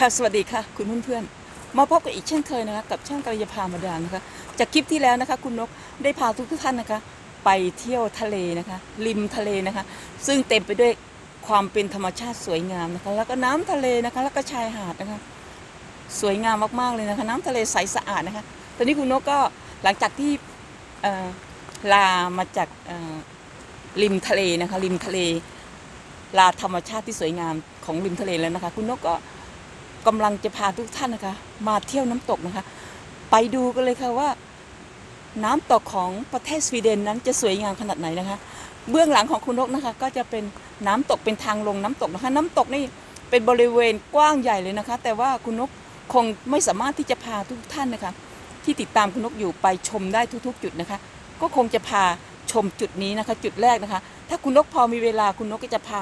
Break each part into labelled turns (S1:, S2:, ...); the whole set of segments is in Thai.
S1: ค่ะสวัสดีค่ะ คุณเพื่อนๆมาพบกันอีกเช่นเคยนะคะกับช่างกระยาพามาดามนะคะจากคลิปที่แล้วนะคะคุณนกได้พาทุกทุกท่านนะคะ ไปเที่ยวทะเลนะคะ ริมทะเลนะคะ ซึ่งเต็มไปด้วยความเป็นธรรมชาติสวยงามนะคะ แล้วก็น้ำทะเลนะคะ แล้วก็ชายหาดนะคะ สวยงามมากๆเลยนะคะ น้ำทะเลใสสะอาดนะคะ ตอนนี้คุณนกก็หลังจากที่ลามาจากริมทะเลนะคะ ริมทะเลลาธรรมชาติที่สวยงามของริมทะเลแล้วนะคะ คุณนกก็ กำลังจะพาทุกท่านนะคะ มาเที่ยวน้ำตกนะคะ ไปดูกันเลยค่ะว่า น้ำตกของประเทศสวีเดนนั้นจะสวยงามขนาดไหนนะคะ เบื้องหลังของคุณนกนะคะ ก็จะเป็นน้ำตกเป็นทางลงน้ำตกนะคะ น้ำตกนี่เป็นบริเวณกว้างใหญ่เลยนะคะ แต่ว่าคุณนกคงไม่สามารถที่จะพาทุกท่านนะคะ ที่ติดตามคุณนกอยู่ไปชมได้ทุกๆ จุดนะคะ ก็คงจะพาชมจุดนี้นะคะ จุดแรกนะคะ ถ้าคุณนกพอมีเวลาคุณนกก็จะพา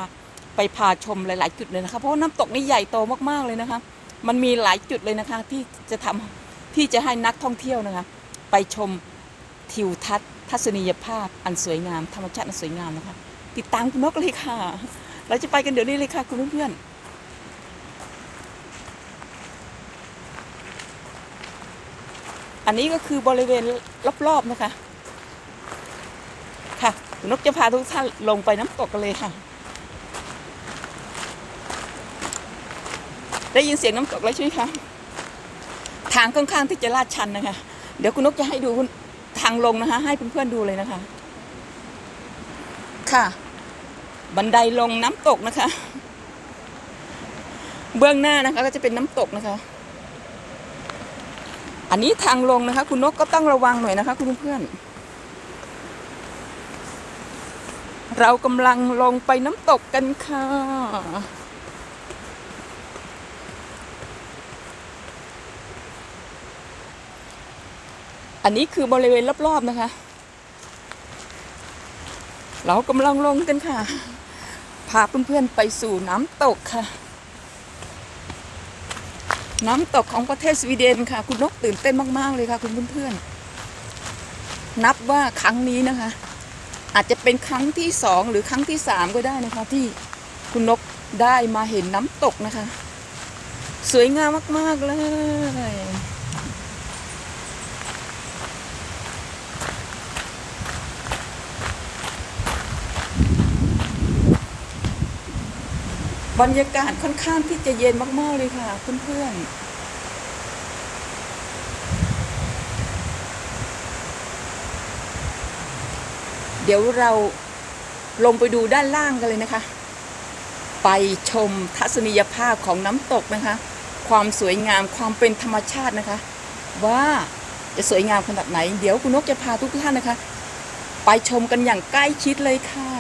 S1: ไปพาชมหลาย ๆ จุดเลยนะคะ เพราะว่าน้ำตกนี่ใหญ่โตมาก ๆ เลยนะคะ มันมีหลายจุดเลยนะคะที่จะทำที่จะให้นักท่องเที่ยวนะคะ ไปชมทิวทัศน์ทัศนียภาพอันสวยงาม ธรรมชาติอันสวยงามนะคะ ติดตามคุณนกเลยค่ะ เราจะไปกันเดี๋ยวนี้เลยค่ะคุณเพื่อนอันนี้ก็คือบริเวณรอบๆนะคะ ค่ะคุณนกจะพาทุกท่านลงไปน้ำตกกันเลยค่ะ ได้ยินเสียงน้ำตกแล้วใช่ไหมคะทางค่อนข้างที่จะลาดชันนะคะ เดี๋ยวคุณนกจะให้ดูทางลงนะคะ ให้เพื่อนๆดูเลยนะคะ ค่ะ บันไดลงน้ำตกนะคะ เบื้องหน้านะคะ ก็จะเป็นน้ำตกนะคะ อันนี้ทางลงนะคะ คุณนกก็ต้องระวังหน่อยนะคะ คุณเพื่อนเรากำลังลงไปน้ำตกกันค่ะ อันนี้คือบริเวณรอบๆนะคะ เรากำลังลงกันค่ะ พาเพื่อนๆไปสู่น้ำตกค่ะ น้ำตกของประเทศสวีเดนค่ะ คุณนกตื่นเต้นมากๆเลยค่ะ คุณเพื่อนๆ นับว่าครั้งนี้นะคะ อาจจะเป็นครั้งที่สองหรือครั้งที่สามก็ได้นะคะ ที่คุณนกได้มาเห็นน้ำตกนะคะ สวยงามมากๆเลย บรรยากาศค่อนข้างที่จะเย็นมากๆเลยค่ะเพื่อนๆเดี๋ยวเราลงไปดูด้านล่างกันเลยนะคะ ไปชมทัศนียภาพของน้ำตกนะคะ ความสวยงามความเป็นธรรมชาตินะคะ ว่าจะสวยงามขนาดไหน เดี๋ยวคุณนกจะพาทุกท่านนะคะ ไปชมกันอย่างใกล้ชิดเลยค่ะ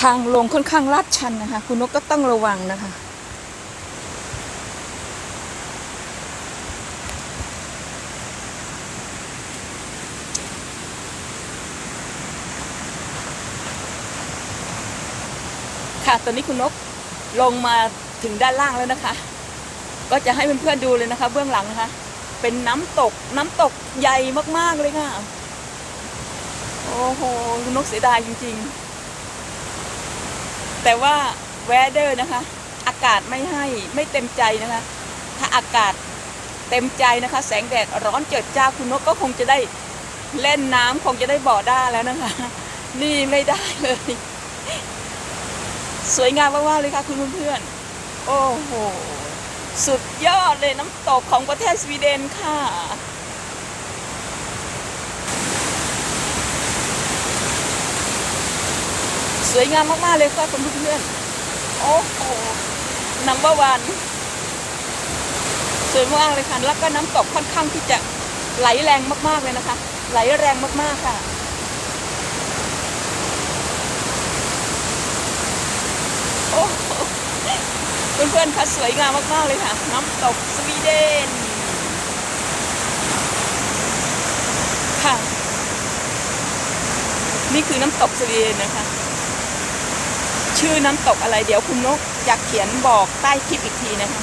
S1: ทางลงค่อนข้างลาดชันนะคะ คุณนกก็ต้องระวังนะคะค่ะตอนนี้คุณนกลงมาถึงด้านล่างแล้วนะคะ ก็จะให้เพื่อนๆดูเลยนะคะ เบื้องหลังนะคะ เป็นน้ำตกน้ำตกใหญ่มากๆเลยค่ะ โอ้โหคุณนกเสียดายจริง ๆ แต่ว่าแวเดอร์นะคะ อากาศไม่ให้ไม่เต็มใจนะคะ ถ้าอากาศเต็มใจนะคะ แสงแดดร้อนเจิดจ้าคุณนกก็คงจะได้เล่นน้ำคงจะได้บ่อด้าแล้วนะคะ นี่ไม่ได้เลย สวยงามมากๆเลยค่ะคุณเพื่อนๆโอ้โห สุดยอดเลยน้ำตกของประเทศสวีเดนค่ะ วยงามมากๆเลยค่ะคุณเพื่อนๆโอ้โหนัมเบอร์วันสวยมากเลยค่ะแล้วก็น้ำตกค่อนข้างที่จะไหลแรงมากๆเลยนะคะ ไหลแรงมากๆค่ะโอ้เพื่อนๆคะสวยงามมากๆเลยค่ะ น้ำตกสวีเดนค่ะ นี่คือน้ำตกสวีเดนนะคะ ชื่อน้ำตกอะไรเดี๋ยวคุณนกอยากเขียนบอกใต้คลิปอีกทีนะคะ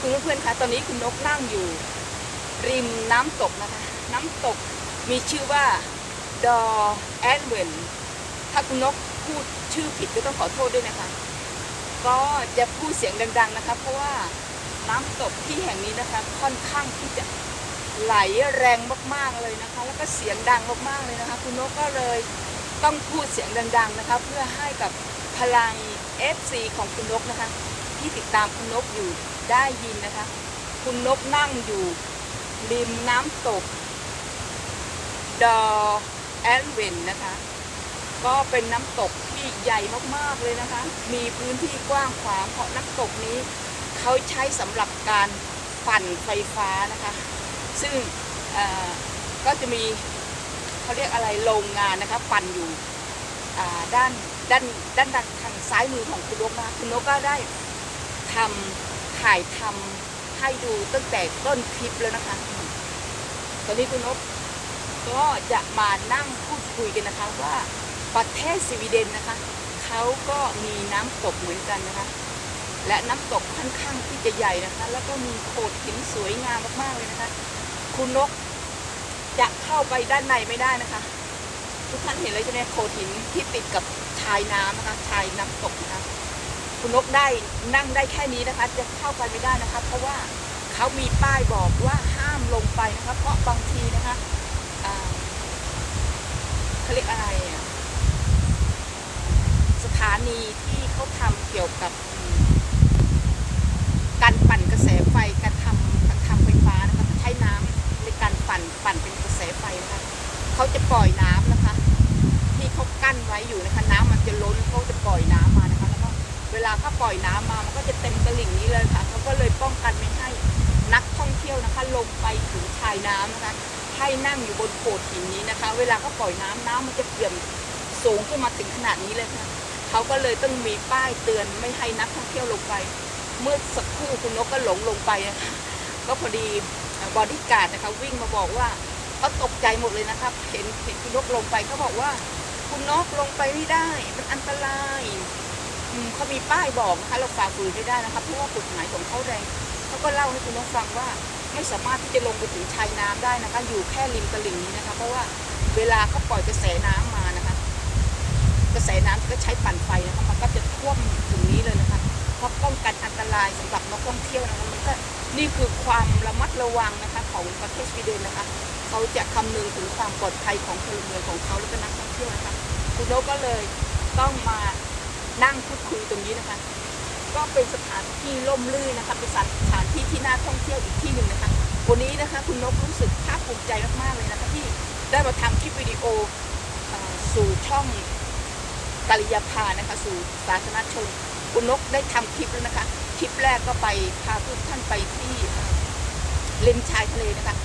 S1: คุณเพื่อนๆคะตอนนี้คุณนกนั่งอยู่ ริมน้ำตกนะคะ น้ำตกมีชื่อว่าดอแอนเวนถ้าคุณนกพูดชื่อผิดก็ต้องขอโทษด้วยนะคะ ก็จะพูดเสียงดัง ๆนะคะ เพราะว่าน้ำตกที่แห่งนี้นะคะ ค่อนข้างที่จะไหลแรงมากๆเลยนะคะ แล้วก็เสียงดังมากๆเลยนะคะ คุณนกก็เลยต้องพูดเสียงดัง ๆนะคะ เพื่อให้กับพลัง FC ของคุณนกนะคะ ที่ติดตามคุณนกอยู่ได้ยินนะคะ คุณนกนั่งอยู่ริมน้ำตก ดอแอนเวนนะคะ ก็เป็นน้ำตกที่ใหญ่มากๆเลยนะคะ มีพื้นที่กว้างขวางเพราะน้ำตกนี้ เขาใช้สำหรับการปั่นไฟฟ้านะคะ ซึ่งก็จะมีเขาเรียกอะไรโรงงานนะคะ ปั่นอยู่ด้านด้านด้านด้านทางซ้ายมือของคุณนกนะคุณนกก็ได้ ทำถ่ายทำให้ดูตั้งแต่ต้นคลิปแล้วนะคะ ตอนนี้คุณนกก็จะมานั่งพูดคุยกันนะคะว่าประเทศสวีเดนนะคะเขาก็มีน้ำตกเหมือนกันนะคะ และน้ำตกค่อนข้างที่จะใหญ่นะคะ แล้วก็มีโขดหินสวยงามมากๆเลยนะคะ คุณนกจะเข้าไปด้านในไม่ได้นะคะ ทุกท่านเห็นเลยใช่ไหมโขดหินที่ติดกับชายน้ำนะคะชายน้ำตกนะคะ คุณนกได้นั่งได้แค่นี้นะคะ จะเข้าไปไม่ได้นะคะ เพราะว่าเขามีป้ายบอกว่าห้ามลงไปนะคะเพราะบางทีนะคะเขาเรียกอะไรอะสถานีที่เขาทำเกี่ยวกับการปั่นกระแสไฟกา น้ำนะคะให้นั่งอยู่บนโขดหินนี้นะคะ เวลาเขาปล่อยน้ำน้ำมันจะเปี่ยมสูงขึ้นมาถึงขนาดนี้เลยค่ะเขาก็เลยต้องมีป้ายเตือนไม่ให้นักท่องเที่ยวลงไป เมื่อสักครู่คุณนกก็หลงลงไปนะคะก็พอดีบอดี้การ์ดนะคะวิ่งมาบอกว่าเขาตกใจหมดเลยนะครับ เห็นเห็นคุณนกลงไปเขาบอกว่า คุณนกลงไปไม่ได้ มันอันตรายเขามีป้ายบอกนะคะเราฝ่าฝืนไม่ได้นะคะเพราะว่ากฎหมายของเขาแรงเขาก็เล่าให้คุณนกฟังว่า ไม่สามารถที่จะลงไปถึงชายน้ำได้นะคะ อยู่แค่ริมตลิ่งนี้นะคะ เพราะว่าเวลาเขาปล่อยกระแสน้ำมานะคะ กระแสน้ำที่ก็ใช้ปั่นไฟนะคะมันก็จะท่วมถึงนี้เลยนะคะเพราะป้องกันอันตรายสำหรับนักท่องเที่ยวนะคะมันก็นี่คือความระมัดระวังนะคะของประเทศสวีเดนนะคะเขาจะคำนึงถึงความปลอดภัยของพลเมืองของเขาและก็นักท่องเที่ยวนะคะคุณโนก็เลยต้องมานั่งพูดคุยตรงนี้นะคะ ก็เป็นสถานที่ร่มรื่นนะคะเป็นสถานที่ที่น่าท่องเที่ยวอีกที่หนึ่งนะคะ วันนี้นะคะคุณนกรู้สึกภาคภูมิใจมากๆเลยนะคะที่ได้มาทำคลิปวิดีโออสู่ช่องกริยาภานะคะสู่สาธารณชนคุณนกได้ทำคลิปแล้วนะคะ คลิปแรกก็ไปพาทุกท่านไปที่เอ่อริมชายทะเลนะคะ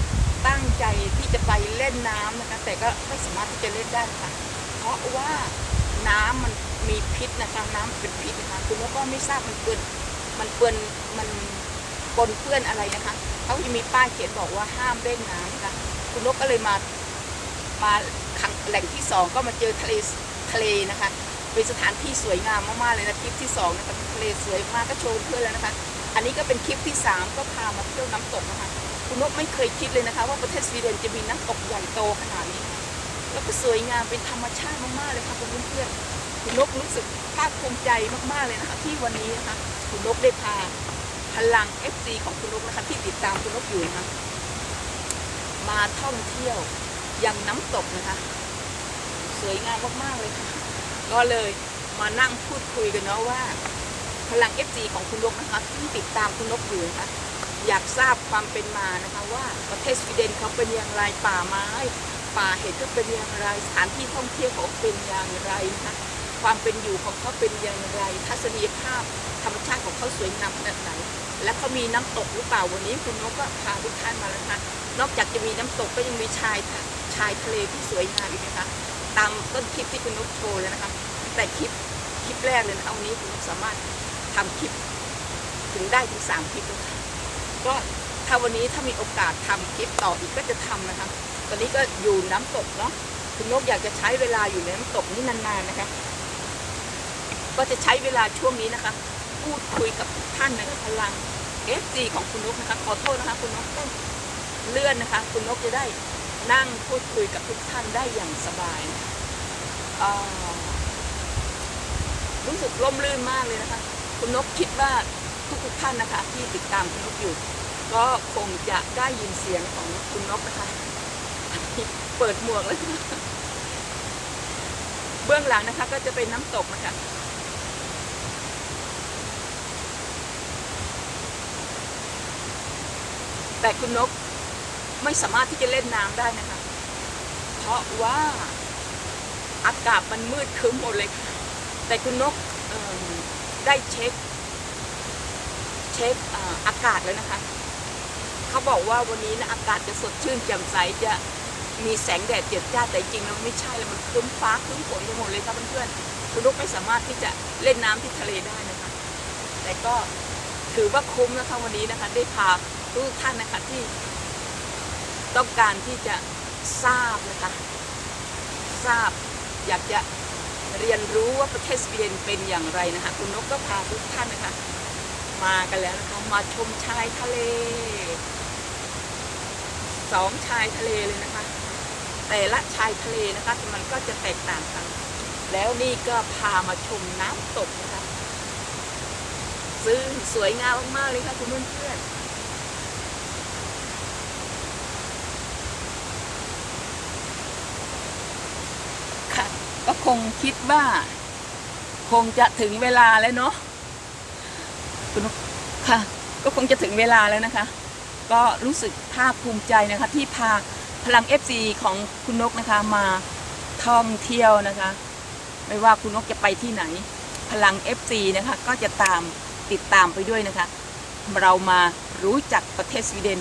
S1: ตั้งใจที่จะไปเล่นน้ำนะคะ แต่ก็ไม่สามารถที่จะเล่นได้นะคะเพราะว่า น้ำมันมีพิษนะคะน้ำเป็นพิษนะคะคุณนกก็ไม่ทราบมันเปื้อนมันเปื้อนมันปนเปื้อนอะไรนะคะเขาจะมีป้ายเขียนบอกว่าห้ามเล่นน้ำนะคะคุณนกก็เลยมามาขังแหล่งที่สองก็มาเจอทะเลทะเลนะคะเป็นสถานที่สวยงามมากๆเลยนะคลิปที่สองนะคะทะเลสวยมากก็โชว์เพื่อนแล้วนะคะ อันนี้ก็เป็นคลิปที่สามก็พามาเที่ยวน้ำตกนะคะคุณนกไม่เคยคิดเลยนะคะ ว่าประเทศสวีเดนจะมีน้ำตกใหญ่โตขนาดนี้นะคะ แล้วก็สวยงามเป็นธรรมชาติมากๆเลยค่ะคุณเพื่อนๆคุณนกรู้สึกภาคภูมิใจมากๆเลยนะคะ ที่วันนี้นะคะคุณนกได้พาพลัง FC ของคุณนกนะคะที่ติดตามคุณนกอยู่นะคะมาท่องเที่ยวยังน้ำตกนะคะ สวยงามมากๆเลยค่ะ ก็เลยมานั่งพูดคุยกันเนาะว่า พลัง FC ของคุณนกนะคะที่ติดตามคุณนกอยู่นะคะอยากทราบความเป็นมานะคะว่าประเทศสวีเดนเขาเป็นอย่างไรป่าไม้ ป่าเห็ดก็เป็นอย่างไรสถานที่ท่องเที่ยวเขาเป็นอย่างไรนะความเป็นอยู่ของเขาเป็นอย่างไร ทัศนียภาพธรรมชาติของเขาสวยงามขนาดไหน และเขามีน้ำตกหรือเปล่าวันนี้คุณนกก็พาทุกท่านมาแล้วนะนอกจากจะมีน้ำตกก็ยังมีชายชายทะเลที่สวยงามอีกนะคะตามต้นคลิปที่คุณนกโชว์เลยนะคะแต่คลิปคลิปแรกเลยนะคะวันนี้คุณนกสามารถทำคลิปถึงได้ถึงสามคลิปเลยค่ะก็ถ้าวันนี้ถ้ามีโอกาสทำคลิปต่ออีกก็จะทำนะคะ ตอนนี้ก็อยู่น้ำตกเนาะคุณนกอยากจะใช้เวลาอยู่ในน้ำตกนี่นานๆนะคะ ก็จะใช้เวลาช่วงนี้นะคะ พูดคุยกับทุกท่านนะคะพลัง FC ของคุณนกนะคะ ขอโทษนะคะ คุณนกต้องเลื่อนนะคะ คุณนกจะได้นั่งพูดคุยกับทุกท่านได้อย่างสบายนะคะรู้สึกร่มรื่นมากเลยนะคะ คุณนกคิดว่าทุกๆท่านนะคะ ที่ติดตามคุณนกอยู่ ก็คงจะได้ยินเสียงของคุณนกนะคะ เปิดหมวกเลยนะคะเบื้องหลังนะคะ ก็จะเป็นน้ำตกนะคะแต่คุณนกไม่สามารถที่จะเล่นน้ำได้นะคะ เพราะว่าอากาศมันมืดครึ้มหมดเลยค่ะ แต่คุณนกเอิ่มได้เช็ค เช็คเอ่ออากาศแล้วนะคะ เขาบอกว่าวันนี้นะอากาศจะสดชื่นแจ่มใสจะ มีแสงแดดเจิดจ้าแต่จริงแล้วมันไม่ใช่เลยมันครึ้มฟ้าครึ้มฝนไปหมดเลยครับเพื่อนๆคุณนกไม่สามารถที่จะเล่นน้ำที่ทะเลได้นะคะ แต่ก็ถือว่าคุ้มนะคะวันนี้นะคะ ได้พาทุกท่านนะคะที่ต้องการที่จะทราบนะคะ ทราบอยากจะเรียนรู้ว่าประเทศสวีเดนเป็นอย่างไรนะคะคุณนกก็พาทุกท่านนะคะ มากันแล้วนะคะมาชมชายทะเลสองชายทะเลเลยนะคะ แต่ละชายทะเลนะคะมันก็จะแตกต่างกัน แล้วนี่ก็พามาชมน้ำตกนะคะ ซึ่งสวยงามมากๆเลยค่ะคุณเพื่อนๆค่ะก็คงคิดว่า คงจะถึงเวลาแล้วเนาะคุณนกค่ะ ก็คงจะถึงเวลาแล้วนะคะ ก็รู้สึกภาคภูมิใจนะคะที่พา พลัง FC ของคุณนกนะคะ มาท่องเที่ยวนะคะ ไม่ว่าคุณนกจะไปที่ไหน พลัง FC นะคะ ก็จะตามติดตามไปด้วยนะคะ เรามารู้จักประเทศสวีเดน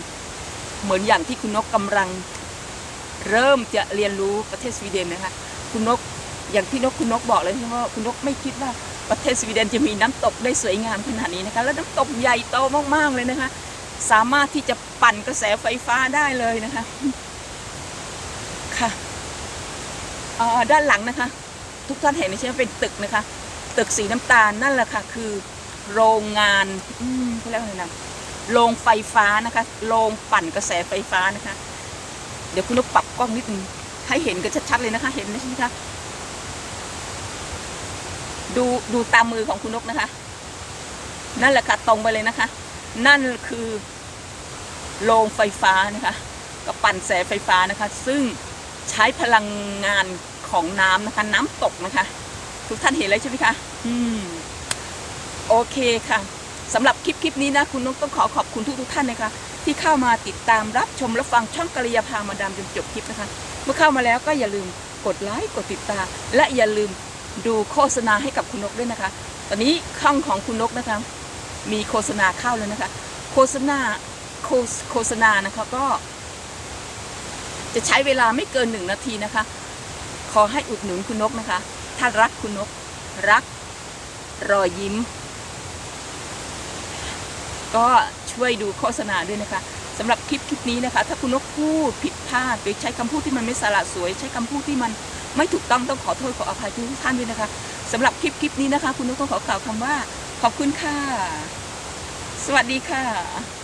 S1: เหมือนอย่างที่คุณนกกำลัง เริ่มจะเรียนรู้ประเทศสวีเดนนะคะ คุณนกอย่างที่นกคุณนกบอกเลยว่าคุณนกไม่คิดว่าประเทศสวีเดนจะมีน้ำตกได้สวยงามขนาดนี้นะคะ แล้วน้ำตกใหญ่โตมากๆเลยนะคะ สามารถที่จะปั่นกระแสไฟฟ้าได้เลยนะคะอ่า ด้านหลังนะคะ ทุกท่านเห็นใช่ไหมเป็นตึกนะคะ ตึกสีน้ำตาลนั่นแหละค่ะคือ โรงงานอืมเขาเรียกว่าไรนะโรงไฟฟ้านะคะโรงปั่นกระแสไฟฟ้านะคะ เดี๋ยวคุณนกปรับกล้องนิดนึงให้เห็นกันชัดๆเลยนะคะ เห็นไหมคะดูดูตามมือของคุณนกนะคะ นั่นแหละค่ะตรงไปเลยนะคะ นั่นคือโรงไฟฟ้านะคะก็ปั่นแสไฟฟ้านะคะ ซึ่งใช้พลังงาน ของน้ำนะคะ น้ำตกนะคะ ทุกท่านเห็นแล้วใช่ไหมคะอืมโอเคค่ะสำหรับคลิปคลิปนี้นะคุณนกต้องขอขอบคุณทุกทุกท่านนะคะ ที่เข้ามาติดตามรับชมและฟังช่องกัลยาพามาดามจนจบคลิปนะคะ เมื่อเข้ามาแล้วก็อย่าลืมกดไลค์กดติดตาม และอย่าลืมดูโฆษณาให้กับคุณนกด้วยนะคะ ตอนนี้ช่องของคุณนกนะคะ มีโฆษณาเข้าแล้วนะคะ โฆษณาโฆษโฆษณานะคะก็ จะใช้เวลาไม่เกินหนึ่งนาทีนะคะ ขอให้อุดหนุนคุณนกนะคะ ถ้ารักคุณนก รัก รอยยิ้ม ก็ช่วยดูโฆษณาด้วยนะคะสำหรับคลิปคลิปนี้นะคะ ถ้าคุณนกพูดผิดพลาดหรือใช้คำพูดที่มันไม่สละสวย ใช้คำพูดที่มันไม่ถูกต้องต้องขอโทษขออภัยทุกท่านด้วยนะคะสำหรับคลิปคลิปนี้นะคะ คุณนกต้องขอกล่าวคำว่า ขอบคุณค่ะ สวัสดีค่ะ